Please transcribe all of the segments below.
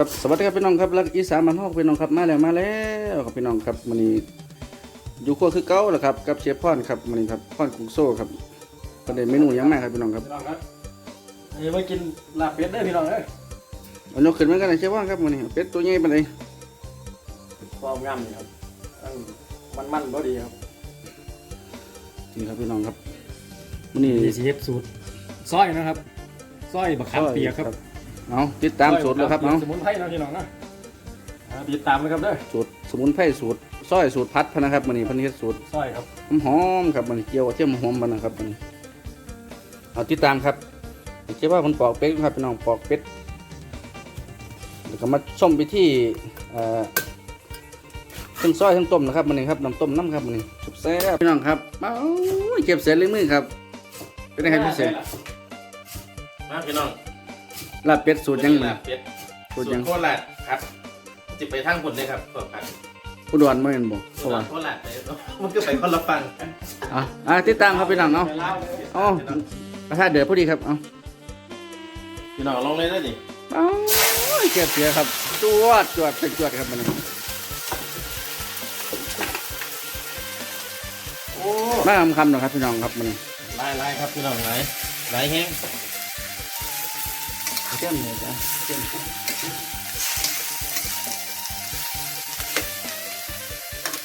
ครับสวัสดีครับพี่น้องครับรักอีสานบ้านฮอกพี่น้องครับมาแล้วมาแล้วครับพี่น้องครับวันนี้อยู่ครัวคือเก่าแหละครับกับเชฟพอนครับวันนี้ครับพอนกุ้งโซ่ครับประเด็นเมนูหยังมากครับพี่น้องครับพี่น้องครับอันนี้มากินลาบเป็ดได้อพี่น้องเอ้ยเอายกขึ้นมากันเลยเชฟพอนครับวันนี้เป็ดตัวใหญ่ปานใดความงามนี่ครับอันมันมันๆพอดีครับนี่ครับพี่น้องครับวันนี้นี่สีเฮ็ดสูตรซอยนะครับซอยบะขามเปียกครับ เอาติดตามสูตรเลยครับซอยเนาะบะขมปียกสมุนไพรนะพี่น้องนะอ่าติดตามนะครับเด้อสูตรสมุนไพรสูตรซอยสูตรพัดพะนะครับวันนี้เพันเฮ็ดสูตรซอยครับหอมๆครับมันเจียวกระเทียมหอมมันนะครับมันเอาติดตามครับเชื่อว่าคนปอกเป็ดครับพี่น้องปอกเป็ดแล้วก็มาชมไปที่เอ่อทั้งซอยทั้งต้มนะครับมันนี่ครับน้ำต้มน้ำครับมันนี่สุดแซ่บพี่น้องครับเอ้าเก็บเสร็จเลยมือครับเป็นไงครับพี่เสร็จมาพี่น้อง ลาบเป็ดสูตรยังลาบเป็ดสูสูตตรยังรโคราชครับจิไปทางคนเลยครับขอบคุณอุดรไม่เป็นบ่เพสูราะตว่า รโคราชไปมันก็ไปคนละฟังอะอะติดตามครับพี่น้องเนาะไปลาวเลยอ๋อกระทะเดือดพอดีครับ เอาพี่น้องลองเลยได้ดิเอ้าเก็บเสียครับ จวดจวดเป็นจวดครับมันนี่โอ้มาคำคำหน่อยครับพี่น้องครับมันลายลายครับพี่น้องลายลายแห้ง เชื่อมเลยจ้ะเชื่อม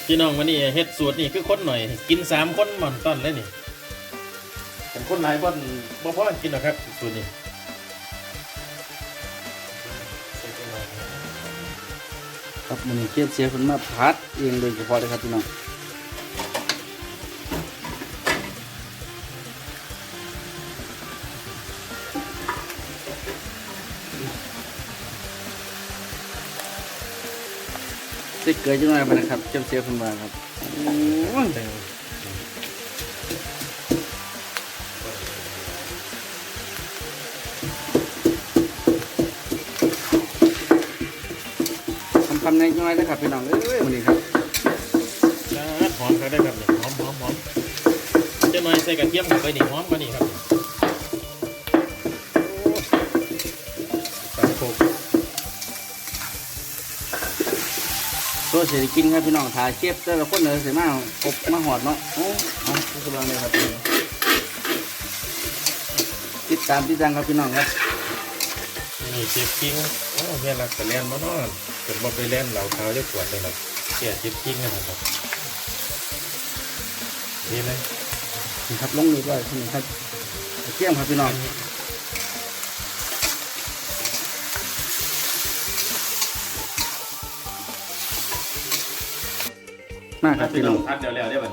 พี่น้องวันนี้เฮ็ดสูตรนี่คือคนหน่อย กินสามคนหมอนต้นเลยนี่ผมคนหลายคนบ่พอกินหรอกครับสูตรนี้ครับมันนี่เก็บเสียคนมาพัดเองโดยเฉพาะเลยครับพี่น้อง กเกอจังหน่อยไปนะครับเก็บเสียคนมาครับโอ้ยคำคำในน้อยนะครับพี่น้องเอ้ยวันนี้ครับหอมเขาได้ครับหอมหอมหอมจะหน่อยใส่กระเทียมเข้าไปนี่หอมกว่านี่ครับ ตัวเศรษฐกินครับพี่น้องถ่ายเก็บแต่ละคนเลยเสียมากกบมาหอดเนาะโอ้เอาทุกคนเลยครับพี่น้องติดตามติดตามครับพี่น้องครับนี่เจ็บจริงโอ้เมียรักแต่เล่นมาเนาะเกิดบ่ไปเล่นเหล่าเขาจะปวดเลยนะเสียเจ็บจริงนะครับนี่เลยนี่ครับลงมือด้วยพี่น้องครับเที่ยงครับพี่น้อง มากครับพี่น้องพัดเดี๋ยวแล้วได้ป่ะ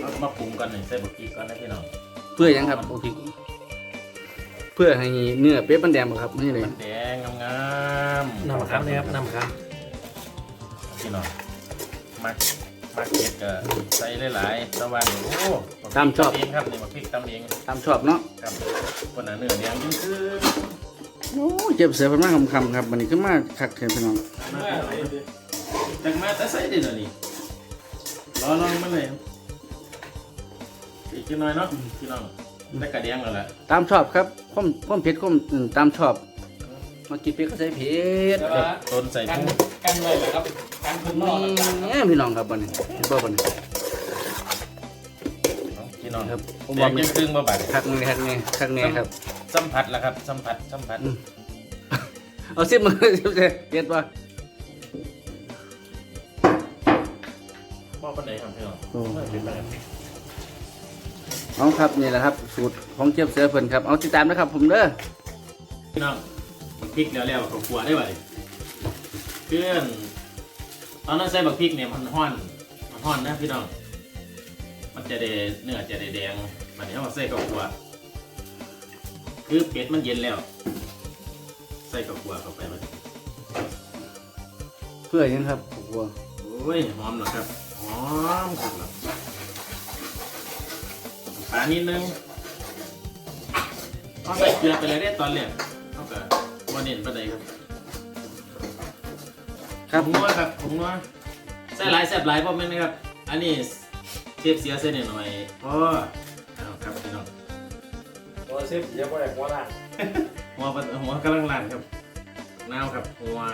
เอามาปรุงกันหน่อยใส่บุกกี้ก่อนนะพี่น้องเพื่อหยังครับโอเคเพื่อให้เนื้อเป็ดมันแดงบ่ครับนี่เลยมันแดงงามๆน้ำมะขามนะครับน้ำมะขามพี่น้องมักมักเก็ดก็ใส่หลายๆตะวันโอ้ตำเองครับนี่มาพริกตำเองตามชอบเนาะครับคนน่ะเนื้อแดงยิ่งคือโอ้เจ็บเสียเพิ่นมากคำๆครับวันนี้ขึ้นมาคักแทนพี่น้องจังมาแต่ใส่ดินอันนี้ รอลองมันเลยอีกนิดหน่อยเนาะพี่น้องได้กระเดียงแล้วแหละตามชอบครับความความเผ็ดความอืมตามชอบ มากินเผ็ดก็ใส่เผ็ดแต่ว่าต้นใส่กันผู้กันไว้เลยครับกันพื้นนอกครับนี่พี่น้องครับวันนี้เห็นบ่วันนี้พี่น้องครับแดงยังครึ่งบ่บาดคักนี่คักนี่คักนี่ครับ สัมผัสแล้วครับ สัมผัสสัมผัสอืมเอาซิมมือซิมเสเผ็ดป่ะ พี่น้องโอ้ไม่เป็นไรครับเอาครับนี่แหละครับ สูตรของเจี๊ยบเสือเพิ่นครับเอาติดตามนะครับ ผมเด้อพี่น้องบักพริกแล้วแล้วเขาขัวได้ไหมเพื่อนตอนนั้นใส่บักพริกเนี่ยมันห้อนมันห้อนนะพี่น้อง มันจะได้เนื้อจะได้แดงมันนี้เอามาใส่กับขัวคือเป็ดมันเย็นแล้ว ใส่กับขัวเข้าไปมันเพื่อหยังครับผมว่าโอ้ยหอมเหรอครับ หอมสุดแล้วปลานิดนึงเอาใส่เกลือไปเลยได้ตอนเรียกเอากับวันเน้นปลาไหนครับครับผงนัวครับผงนัวใส่หลายแซ่บหลายเพราะมันนะครับ อันนี้เชฟเสียเส้นหน่อยๆเพราะเอาครับพี่น้องตัวเซฟเดี๋ยวก็ได้หัวล่างหัวปะหัวกำลังลั่นครับนาวครับว้า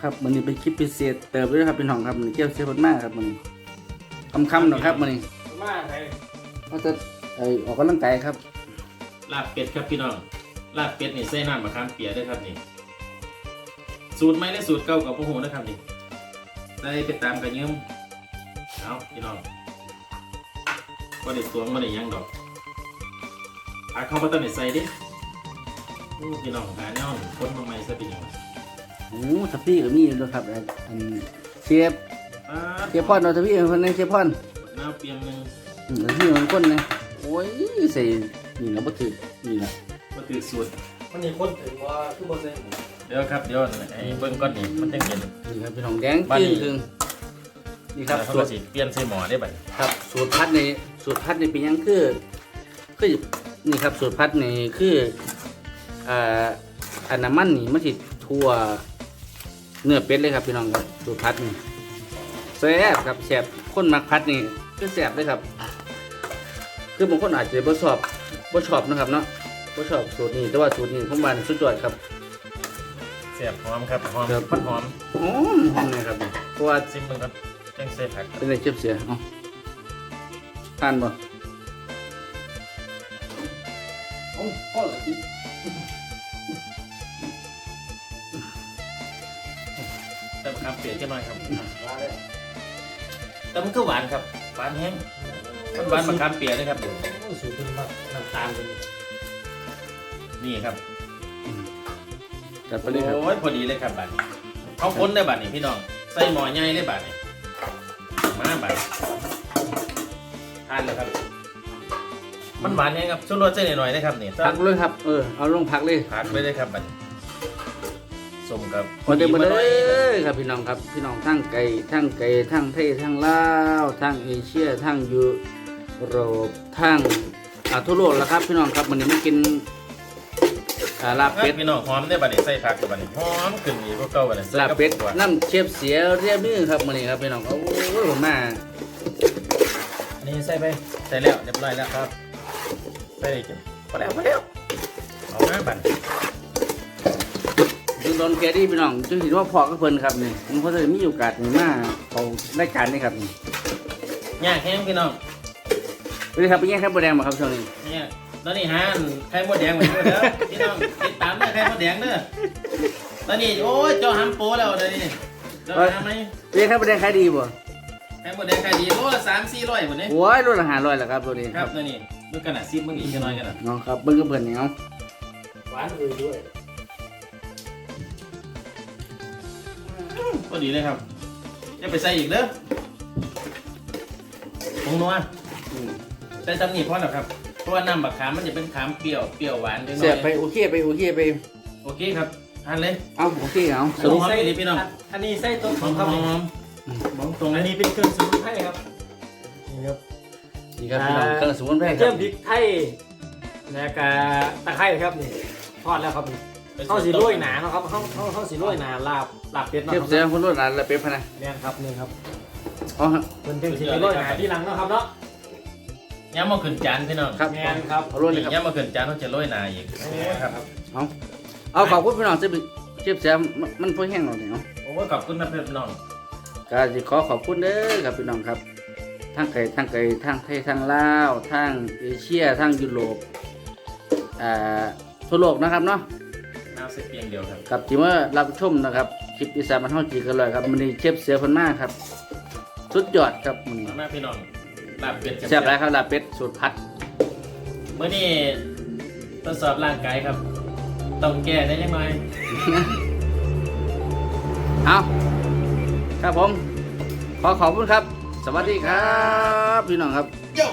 ครับมันนี้เป็นคลิปพิเศษเติมด้วยครับพี่น้องครับมันเกี่ยวเสียบนมากครับมัน คำคำๆหน่อยครับมันนี้มากเลยเราจะไอออกกำลังกายครับลาบเป็ดครับพี่น้องลาบเป็ดนี่ใส่น้ำมะขามเปียกด้วยครับนี่ สูตรใหม่และสูตรเก่ากับพวกผมนะครับนี่ใส่ไปตามกันยืมเอาพี่น้องก็ได้สวมก็ได้หยังดอกพาเข้ามาตั้งแต่ใส่ดิอู้พี่น้องหาแนวคนมาใหม่ใส่เป็นหยัง โอ้ทัพพี่ก็มีอยู่ด้วยครับอันอันเชฟปาด เชฟพอนเราทัพพี่เป็นคนนึงเชฟพอนน้าวเปียงหนึงอืมทัพพี่มันคนนะโอ้ยใส่นี่เราบ่ถือนี่นะมาตือสูตรมันนี่คนถึงว่าคือบ่เซ็นเดี๋ยวครับเดี๋ยวไอ้เบิ้งก้อนนี่มันจะเห็นนี่ครับพี่น้องแดงบ้านจืนี้ดถึงนี่ครับเขาสูก็ตรสิเปลี่ยนใส่หมอได้บัดนี้ครับ สูตรพัดในสูตรพัดในเป็นหยังคือคือนี่ครับสูตรพัดในคืออ่าอันน้ำมันนี่มันสิทั่วเนื้อเป็ดเลยครับพี่น้องครับสูตรพัดนี่ แซ่บครับแซ่บคนมักพัดนี่คือแซ่บเลยครับ คือบางคนอาจจะบ่ชอบบ่ชอบนะครับเนาะบ่ชอบสูตรนี้แต่ว่าสูตรนี้ผมว่าสุดยอดครับ เสียบหอมครับหอมครับ มันหอมหอมหอมเลยครับนี่เพราะว่าซิมเบิ้งครับแจ้งใส่ผักเป็นไรเจ็บเสียเอ้าทานบ่โอ้พ่อเลยแต่มะขามเปียกจะน้อยครับมาเลย แต่มันก็หวานครับ หวานแห้งมันหวานมะขามเปียกเลยครับ สูตรเป็นมาน้ำตาลเป็นนี่ครับจัดไปเลยครับ โอ้ยพอดีเลยครับบัดนี้เขาค้นได้บัดนี้พี่น้องใส่หม้อใหญ่เลยบัดนี้มาบัดทานเลยครับ มันหวานแห้งครับช่วงรสใส่หน่อยๆนะครับนี่พักเลยครับ เออ เอาลงพักเลยผักไปเลยครับบัดนี้ สมกับมาเดินมาหเลน่อยยครับพี่น้องครับพี่น้องทั้งไก่ทั้งไก่ทั้งไทยทั้งลาวทั้งเอเชียทั้งยุโรปทั้งอ่าทั่วโลกแล้วครับ พี่น้องครับวันนี้มากินอ่าลาบเป็เป็ดดพี่น้องหอมได้บัดนี้ใส่ผักกับบัดนี้หอมขึ้นอีกกว่าเก่าบัดนี้ลาบเป็ดหวานน้ำเชฟเสียเรียบมือครับวันนี้ครับพี่น้องโอ้ยผมมาอันนี้ใส่ไปใส่แล้วเรียบร้อยแล้วครับใส่เลยจ้ะพอแล้วพอแล้วเอามาบัด จึงโดนแคดี้พี่น้องจึงเห็นว่าพอกับเพิ่นครับนี่ผมเขาจะมีโอกาสนี่มาเขารายการนี่ครับนี่ยากแห้งพี่น้องสวัสดีครับเป็นยังครับบัวแดงมาครับช่วงนี้เนี่ยตอนนี้ฮะไข่มดแดงเหมือนกันเด้อพี่น้องติดตามเด้อไข่มดแดงเด้อตอนนี้โอ้ยเจ้าห้ำโปแล้วเดี๋ยวนี้เจ้าทำไหมเป็นยังครับบัวแดงขายดีบ่ไข่มดแดงขายดีโลละสามสี่ร้อยหมดนี้โอ้ยรุ่นละห้าร้อยแล้วครับตัวนี้ครับตัวนี้ดูกันนะซิมมึงอีกหน่อยกันนะน้องครับเบิ้งกับเพิ่นนี่เอาหวานเลยด้วย พอดีเลยครับจะไปใส่อีกเด้อผงนัวอืมใส่ตำหนิพอแล้วครับ เพราะว่าน้ำบักขามมันจะเป็นขามเปรี้ยวเปรี้ยวหวานนิดหน่เสียอบไปยโอเคไปโอเคไป โอเคครับทานเลยเอาโอเคเอาสรุปให้ดีพี่น้องอันนี้ใส่ต้นหอมครับหอมหอมตรงอันี้นนี้เป็นเครื่องสมุนไพรครับนี่ครับนี่ครับพี่น้องเครื่องสมุนไพรคเจีรัยบมพริกไทยแล้วก็ตะไคร้ครับนี่ทอดแล้วครับนี่ เข้าสีโรยหนาเนาะครับเข้าเข้าเข้าสีโรยหนาลาบลาบเป็ดเทียบเนาะคเสียรับคนรุ่นนั้นละเป็ดพะนะเนี่ยครับนี่ครับอ๋อครับเป็นเป็นสีโรยหนาที่หลังเนาะครับเนาะย้ำมาขึ้นจานพี่น้องครับแมนครับเอารุ่นเลยครับย้ำมาขึ้นจานเขาจะโรยหนาอีกครับเอาเอาขอบคุณพี่น้องเสียบเทียบเสียมันมันพอแห้งหน่อยเนาะโอ้ยขอบคุณนะพี่น้องก็สิขอขอบคุณเด้อครับพี่น้องครับทั้งไก่ทั้งไก่ทั้งไทยทั้งลาวทั้งเอเชียทั้งยุโรปอ่าทั่วโลกนะครับเนาะ น้ำเสียเพียงเดียวครับกับที่มารับชมนะครับคลิปอีสานมันเฮาจีกันเลยครับมันนี้เชฟเสือเพันมากครับ สุดยอดครับมันนี้มาพี่น้องลาบเป็ดแซ่บหลายครับลาบเป็ดสูตรพัดเมื่อนี้ทดสอบร่างกายครับ ต้องแก้ได้ยังไงเอาครับผม ขอขอบคุณครับ สวัสดีครับ พี่น้องครับโย่